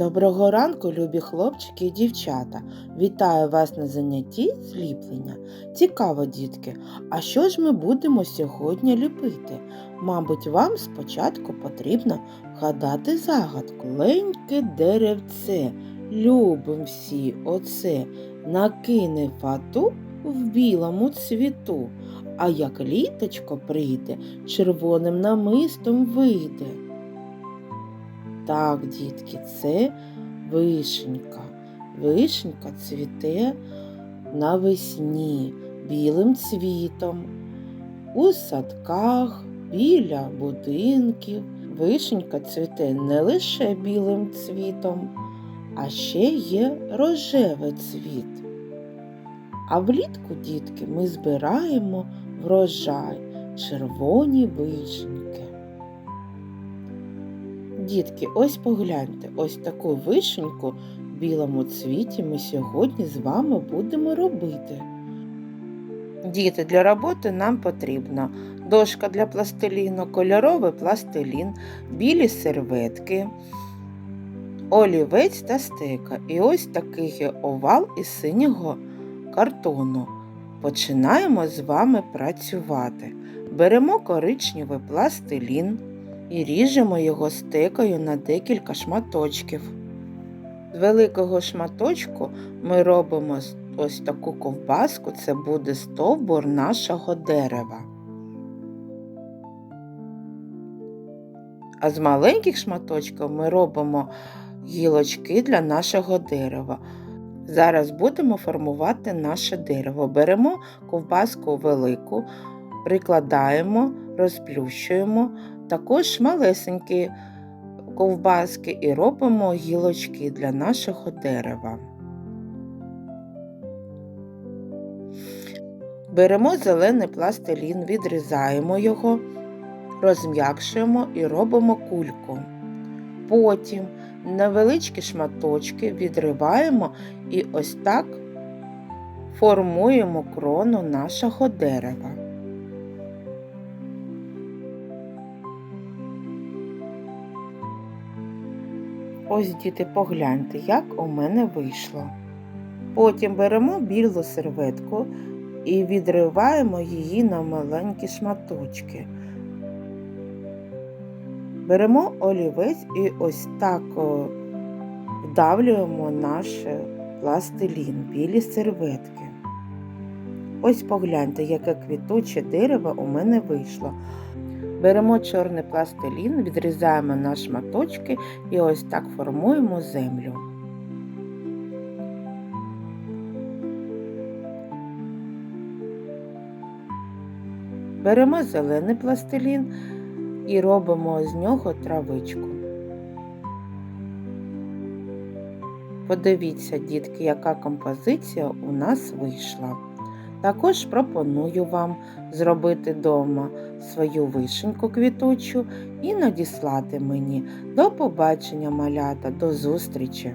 Доброго ранку, любі хлопчики і дівчата. Вітаю вас на занятті зліплення. Цікаво, дітки, а що ж ми будемо сьогодні ліпити? Мабуть, вам спочатку потрібно вгадати загадку. Леньке деревце, любим всі оце, накине фату в білому цвіту, а як літочко прийде, червоним намистом вийде. Так, дітки, це вишенька. Вишенька цвіте навесні білим цвітом. У садках, біля будинків. Вишенька цвіте не лише білим цвітом, а ще є рожевий цвіт. А влітку, дітки, ми збираємо врожай червоні вишеньки. Дітки, ось погляньте, ось таку вишеньку в білому цвіті ми сьогодні з вами будемо робити. Діти, для роботи нам потрібна дошка для пластиліну, кольоровий пластилін, білі серветки, олівець та стека. І ось такий овал із синього картону. Починаємо з вами працювати. Беремо коричневий пластилін і ріжемо його стекою на декілька шматочків. З великого шматочку ми робимо ось таку ковбаску, це буде стовбур нашого дерева. А з маленьких шматочків ми робимо гілочки для нашого дерева. Зараз будемо формувати наше дерево. Беремо ковбаску велику, прикладаємо, розплющуємо, також малесенькі ковбаски і робимо гілочки для нашого дерева. Беремо зелений пластилін, відрізаємо його, розм'якшуємо і робимо кульку. Потім невеличкі шматочки відриваємо і ось так формуємо крону нашого дерева. Ось, діти, погляньте, як у мене вийшло. Потім беремо білу серветку і відриваємо її на маленькі шматочки. Беремо олівець і ось так вдавлюємо наш пластилін, білі серветки. Ось погляньте, яке квітуче дерево у мене вийшло. Беремо чорний пластилін, відрізаємо на шматочки і ось так формуємо землю. Беремо зелений пластилін і робимо з нього травичку. Подивіться, дітки, яка композиція у нас вийшла. Також пропоную вам зробити вдома свою вишеньку квітучу і надіслати мені. До побачення, малята, до зустрічі!